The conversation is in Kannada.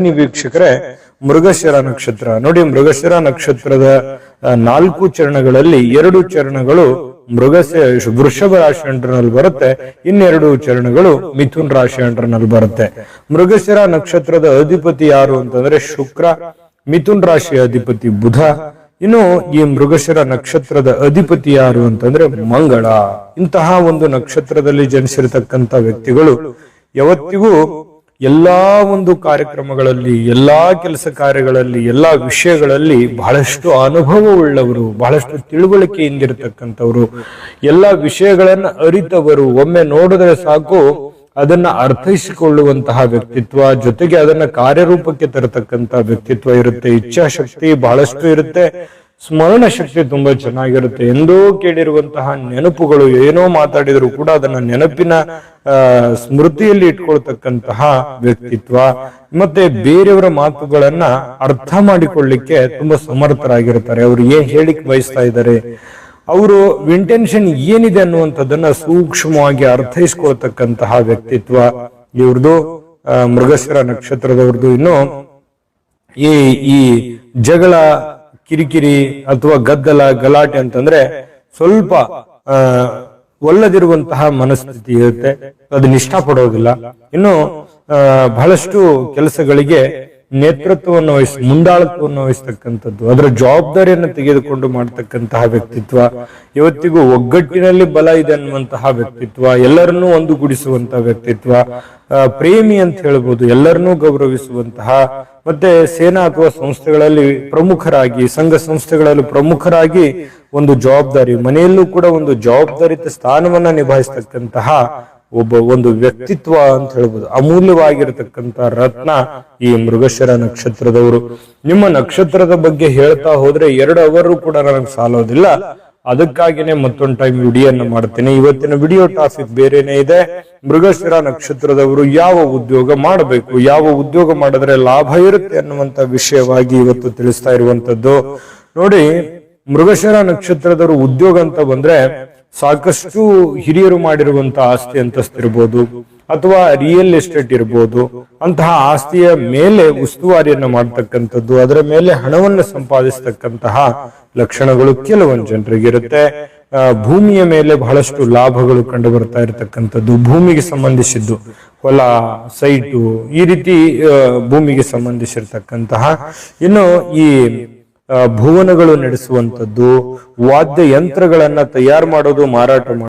ಬನ್ನಿ ವೀಕ್ಷಕರೇ, ಮೃಗಶಿರ ನಕ್ಷತ್ರ. ನೋಡಿ, ಮೃಗಶಿರ ನಕ್ಷತ್ರದ ನಾಲ್ಕು ಚರಣಗಳಲ್ಲಿ ಎರಡು ಚರಣಗಳು ಮೃಗ ವೃಷಭ ರಾಶಿ ಅಂಟರ್ನಲ್ಲಿ ಬರುತ್ತೆ. ಇನ್ನೆರಡು ಚರಣಗಳು ಮಿಥುನ್ ರಾಶಿ ಅಂಟರ್ನಲ್ಲಿ ಬರುತ್ತೆ. ಮೃಗಶಿರ ನಕ್ಷತ್ರದ ಅಧಿಪತಿ ಯಾರು ಅಂತಂದ್ರೆ ಶುಕ್ರ, ಮಿಥುನ್ ರಾಶಿಯ ಅಧಿಪತಿ ಬುಧ. ಇನ್ನು ಈ ಮೃಗಶಿರ ನಕ್ಷತ್ರದ ಅಧಿಪತಿ ಯಾರು ಅಂತಂದ್ರೆ ಮಂಗಳ. ಇಂತಹ ಒಂದು ನಕ್ಷತ್ರದಲ್ಲಿ ಜನಿಸಿರತಕ್ಕಂತ ವ್ಯಕ್ತಿಗಳು ಯಾವತ್ತಿಗೂ ಎಲ್ಲಾ ಒಂದು ಕಾರ್ಯಕ್ರಮಗಳಲ್ಲಿ, ಎಲ್ಲಾ ಕೆಲಸ ಕಾರ್ಯಗಳಲ್ಲಿ, ಎಲ್ಲಾ ವಿಷಯಗಳಲ್ಲಿ ಬಹಳಷ್ಟು ಅನುಭವವುಳ್ಳವರು, ಬಹಳಷ್ಟು ತಿಳುವಳಿಕೆಯಿಂದಿರತಕ್ಕಂಥವ್ರು. ಎಲ್ಲಾ ವಿಷಯಗಳನ್ನ ಅರಿತವರು, ಒಮ್ಮೆ ನೋಡಿದ್ರೆ ಸಾಕು ಅದನ್ನ ಅರ್ಥೈಸಿಕೊಳ್ಳುವಂತಹ ವ್ಯಕ್ತಿತ್ವ, ಜೊತೆಗೆ ಅದನ್ನ ಕಾರ್ಯರೂಪಕ್ಕೆ ತರತಕ್ಕಂತ ವ್ಯಕ್ತಿತ್ವ ಇರುತ್ತೆ, ಇಚ್ಛಾಶಕ್ತಿ ಬಹಳಷ್ಟು ಇರುತ್ತೆ. ಸ್ಮರಣ ಶಕ್ತಿ ತುಂಬಾ ಚೆನ್ನಾಗಿರುತ್ತೆ. ಎಂದೋ ಕೇಳಿರುವಂತಹ ನೆನಪುಗಳು, ಏನೋ ಮಾತಾಡಿದ್ರು ಕೂಡ ಅದನ್ನ ನೆನಪಿನ ಸ್ಮೃತಿಯಲ್ಲಿ ಇಟ್ಕೊಳ್ತಕ್ಕಂತಹ ವ್ಯಕ್ತಿತ್ವ, ಮತ್ತೆ ಬೇರೆಯವರ ಮಾತುಗಳನ್ನ ಅರ್ಥ ಮಾಡಿಕೊಳ್ಳಿಕ್ಕೆ ತುಂಬಾ ಸಮರ್ಥರಾಗಿರ್ತಾರೆ. ಅವ್ರು ಏನ್ ಹೇಳಿಕ್ ಬಯಸ್ತಾ ಇದ್ದಾರೆ? ಅವರು ಇಂಟೆನ್ಷನ್ ಏನಿದೆ ಅನ್ನುವಂಥದ್ದನ್ನ ಸೂಕ್ಷ್ಮವಾಗಿ ಅರ್ಥೈಸ್ಕೊಳ್ತಕ್ಕಂತಹ ವ್ಯಕ್ತಿತ್ವ ಇವ್ರದ್ದು ಮೃಗಶಿರ ನಕ್ಷತ್ರದವ್ರದ್ದು ಇನ್ನು ಈ ಈ ಜಗಳ ಕಿರಿಕಿರಿ ಅಥವಾ ಗದ್ದಲ, ಗಲಾಟೆ ಅಂತಂದ್ರೆ ಸ್ವಲ್ಪ, ಆ, ಒಲ್ಲದಿರುವಂತಹ ಮನಸ್ಥಿತಿ ಇರುತ್ತೆ. ಅದನ್ನ ಇಷ್ಟಪಡೋದಿಲ್ಲ ಇನ್ನು ಬಹಳಷ್ಟು ಕೆಲಸಗಳಿಗೆ ನೇತೃತ್ವವನ್ನು ವಹಿಸಿ, ಮುಂದಾಳತ್ವವನ್ನು ವಹಿಸ್ತಕ್ಕಂಥದ್ದು. ಅದರ ಜವಾಬ್ದಾರಿಯನ್ನು ತೆಗೆದುಕೊಂಡು ಮಾಡ್ತಕ್ಕಂತಹ ವ್ಯಕ್ತಿತ್ವ, ಇವತ್ತಿಗೂ ಒಗ್ಗಟ್ಟಿನಲ್ಲಿ ಬಲ ಇದೆ ಅನ್ನುವಂತಹ ವ್ಯಕ್ತಿತ್ವ, ಎಲ್ಲರನ್ನೂ ಒಂದುಗೂಡಿಸುವಂತಹ ವ್ಯಕ್ತಿತ್ವ ಪ್ರೇಮಿ ಅಂತ ಹೇಳ್ಬೋದು, ಎಲ್ಲರನ್ನೂ ಗೌರವಿಸುವಂತಹ, ಮತ್ತೆ ಸೇನಾ ಅಥವಾ ಸಂಸ್ಥೆಗಳಲ್ಲಿ ಪ್ರಮುಖರಾಗಿ, ಸಂಘ ಸಂಸ್ಥೆಗಳಲ್ಲಿ ಪ್ರಮುಖರಾಗಿ ಒಂದು ಜವಾಬ್ದಾರಿ, ಮನೆಯಲ್ಲೂ ಕೂಡ ಒಂದು ಜವಾಬ್ದಾರಿತ ಸ್ಥಾನವನ್ನ ನಿಭಾಯಿಸ್ತಕ್ಕಂತಹ ಒಬ್ಬ ಒಂದು ವ್ಯಕ್ತಿತ್ವ ಅಂತ ಹೇಳ್ಬೋದು. ಅಮೂಲ್ಯವಾಗಿರತಕ್ಕಂತ ರತ್ನ ಈ ಮೃಗಶಿರ ನಕ್ಷತ್ರದವರು. ನಿಮ್ಮ ನಕ್ಷತ್ರದ ಬಗ್ಗೆ ಹೇಳ್ತಾ ಹೋದ್ರೆ ಎರಡು ಅವರು ಕೂಡ ನನಗೆ ಸಾಲೋದಿಲ್ಲ. ಅದಕ್ಕಾಗಿನೇ ಮತ್ತೊಂದು ಟೈಮ್ ವಿಡಿಯೋನ ಮಾಡ್ತೇನೆ. ಇವತ್ತಿನ ವಿಡಿಯೋ ಟಾಪಿಕ್ ಬೇರೆನೆ ಇದೆ. ಮೃಗಶಿರ ನಕ್ಷತ್ರದವರು ಯಾವ ಉದ್ಯೋಗ ಮಾಡಬೇಕು, ಯಾವ ಉದ್ಯೋಗ ಮಾಡಿದ್ರೆ ಲಾಭ ಇರುತ್ತೆ ಅನ್ನುವಂತ ವಿಷಯವಾಗಿ ಇವತ್ತು ತಿಳಿಸ್ತಾ ಇರುವಂತದ್ದು. ನೋಡಿ, ಮೃಗಶಿರ ನಕ್ಷತ್ರದವರು ಉದ್ಯೋಗ ಅಂತ ಬಂದ್ರೆ ಸಾಕಷ್ಟು ಹಿರಿಯರು ಮಾಡಿರುವಂತಹ ಆಸ್ತಿ ಅಂತಸ್ತಿರ್ಬೋದು ಅಥವಾ ರಿಯಲ್ ಎಸ್ಟೇಟ್ ಇರ್ಬೋದು, ಅಂತಹ ಆಸ್ತಿಯ ಮೇಲೆ ಉಸ್ತುವಾರಿಯನ್ನು ಮಾಡ್ತಕ್ಕಂಥದ್ದು, ಅದರ ಮೇಲೆ ಹಣವನ್ನು ಸಂಪಾದಿಸ್ತಕ್ಕಂತಹ ಲಕ್ಷಣಗಳು ಕೆಲವೊಂದು ಜನರಿಗೆ ಇರುತ್ತೆ. ಭೂಮಿಯ ಮೇಲೆ ಬಹಳಷ್ಟು ಲಾಭಗಳು ಕಂಡು ಬರ್ತಾ ಇರತಕ್ಕಂಥದ್ದು, ಭೂಮಿಗೆ ಸಂಬಂಧಿಸಿದ್ದು ಹೊಲ ಸೈಟು ಈ ರೀತಿ ಭೂಮಿಗೆ ಸಂಬಂಧಿಸಿರ್ತಕ್ಕಂತಹ. ಇನ್ನು ಈ ಭುವನಗಳು ನಡೆಸುವಂತದ್ದು ವಾದ್ಯ ಯಂತ್ರಗಳನ್ನ ತಯಾರು ಮಾಡೋದು ಮಾರಾಟ